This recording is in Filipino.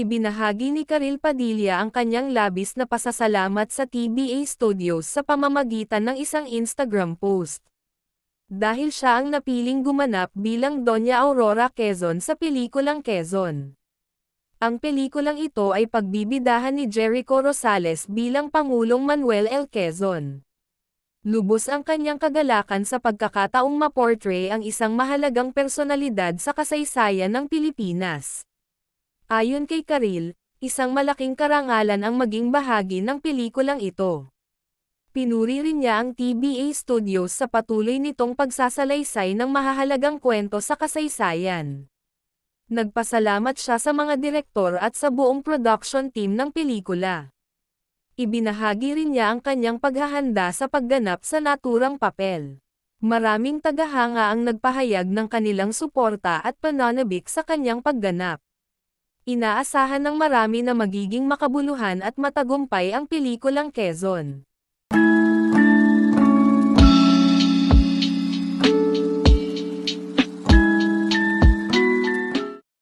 Ibinahagi ni Karil Padilla ang kanyang labis na pasasalamat sa TBA Studios sa pamamagitan ng isang Instagram post. Dahil siya ang napiling gumanap bilang Doña Aurora Quezon sa pelikulang Quezon. Ang pelikulang ito ay pagbibidahan ni Jericho Rosales bilang Pangulong Manuel L. Quezon. Lubos ang kanyang kagalakan sa pagkakataong maportray ang isang mahalagang personalidad sa kasaysayan ng Pilipinas. Ayon kay Karil, isang malaking karangalan ang maging bahagi ng pelikulang ito. Pinuri rin niya ang TBA Studios sa patuloy nitong pagsasalaysay ng mahahalagang kwento sa kasaysayan. Nagpasalamat siya sa mga direktor at sa buong production team ng pelikula. Ibinahagi rin niya ang kanyang paghahanda sa pagganap sa naturang papel. Maraming tagahanga ang nagpahayag ng kanilang suporta at pananabik sa kanyang pagganap. Inaasahan ng marami na magiging makabuluhan at matagumpay ang pelikulang Quezon.